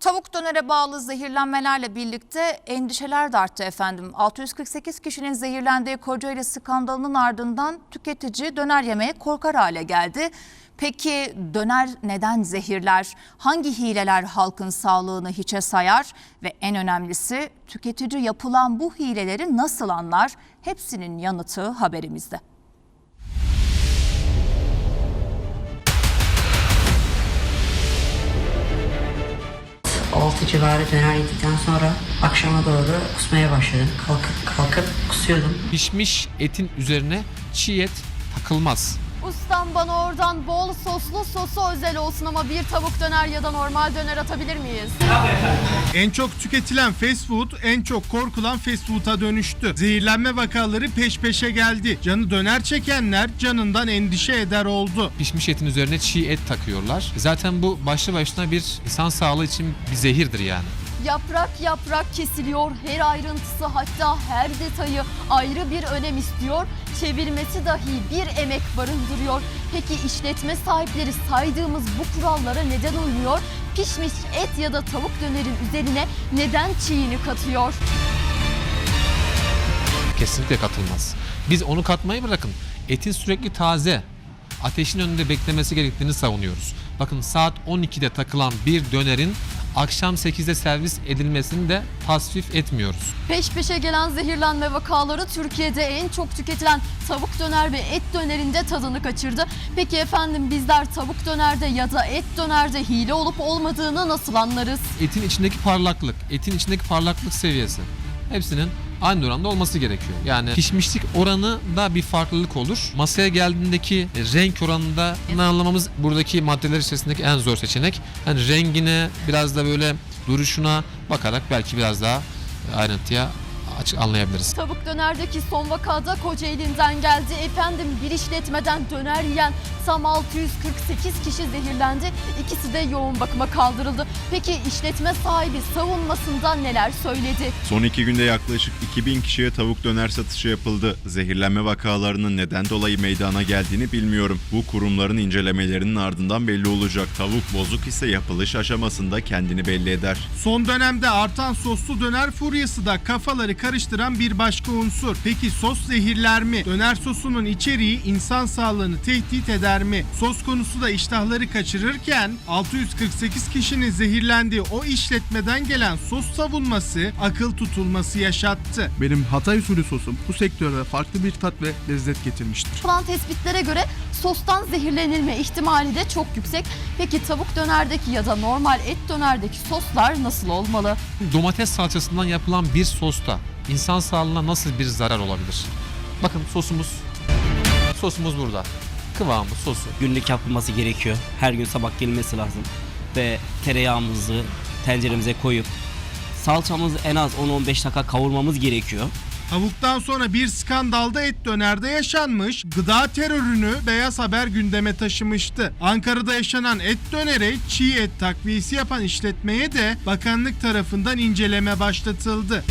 Tavuk dönere bağlı zehirlenmelerle birlikte endişeler de arttı efendim. 648 kişinin zehirlendiği Kocaeli skandalının ardından tüketici döner yemeye korkar hale geldi. Peki döner neden zehirler? Hangi hileler halkın sağlığını hiçe sayar? Ve en önemlisi tüketici yapılan bu hileleri nasıl anlar? Hepsinin yanıtı haberimizde. Altı civarı döner yedikten sonra akşama doğru kusmaya başladım. Kalkıp kalkıp kusuyordum. Pişmiş etin üzerine çiğ et takılmaz. Ustam bana oradan bol soslu sosu özel olsun ama bir tavuk döner ya da normal döner atabilir miyiz? En çok tüketilen fast food en çok korkulan fast food'a dönüştü. Zehirlenme vakaları peş peşe geldi. Canı döner çekenler canından endişe eder oldu. Pişmiş etin üzerine çiğ et takıyorlar. Zaten bu başlı başına bir insan sağlığı için bir zehirdir yani. Yaprak yaprak kesiliyor. Her ayrıntısı hatta her detayı ayrı bir önem istiyor. Çevirmesi dahi bir emek barındırıyor. Peki işletme sahipleri saydığımız bu kurallara neden uymuyor? Pişmiş et ya da tavuk dönerin üzerine neden çiğini katıyor? Kesinlikle katılmaz. Biz onu katmayı bırakın. Etin sürekli taze, ateşin önünde beklemesi gerektiğini savunuyoruz. Bakın saat 12'de takılan bir dönerin akşam 8'de servis edilmesini de tasvip etmiyoruz. Peş peşe gelen zehirlenme vakaları Türkiye'de en çok tüketilen tavuk döner ve et dönerinde tadını kaçırdı. Peki efendim bizler tavuk dönerde ya da et dönerde hile olup olmadığını nasıl anlarız? Etin içindeki parlaklık, etin içindeki parlaklık seviyesi hepsinin aynı oranda olması gerekiyor. Yani pişmişlik oranı da bir farklılık olur. Masaya geldiğindeki renk oranında ne anlamamız buradaki maddeler içerisindeki en zor seçenek. Hani rengine biraz da böyle duruşuna bakarak belki biraz daha ayrıntıya açık anlayabiliriz. Tavuk dönerdeki son vakada Kocaeli'nden geldi. Efendim bir işletmeden döner yiyen tam 648 kişi zehirlendi. İkisi de yoğun bakıma kaldırıldı. Peki işletme sahibi savunmasında neler söyledi? Son iki günde yaklaşık 2000 kişiye tavuk döner satışı yapıldı. Zehirlenme vakalarının neden dolayı meydana geldiğini bilmiyorum. Bu kurumların incelemelerinin ardından belli olacak. Tavuk bozuk ise yapılış aşamasında kendini belli eder. Son dönemde artan soslu döner furyası da kafaları karıştıran bir başka unsur. Peki sos zehirler mi? Döner sosunun içeriği insan sağlığını tehdit eder mi? Sos konusu da iştahları kaçırırken 648 kişinin zehirlendiği o işletmeden gelen sos savunması akıl tutulması yaşattı. Benim Hatay usulü sosum bu sektörde farklı bir tat ve lezzet getirmiştir. Yapılan tespitlere göre sostan zehirlenilme ihtimali de çok yüksek. Peki tavuk dönerdeki ya da normal et dönerdeki soslar nasıl olmalı? Domates salçasından yapılan bir sosta insan sağlığına nasıl bir zarar olabilir? Bakın sosumuz sosumuz burada. Kıvamı, sosu. günlük yapılması gerekiyor. Her gün sabah gelmesi lazım. Ve tereyağımızı tenceremize koyup salçamızı en az 10-15 dakika kavurmamız gerekiyor. Tavuktan sonra bir skandalda et dönerde yaşanmış, gıda terörünü Beyaz Haber gündeme taşımıştı. Ankara'da yaşanan et dönere çiğ et takviyesi yapan işletmeye de bakanlık tarafından inceleme başlatıldı.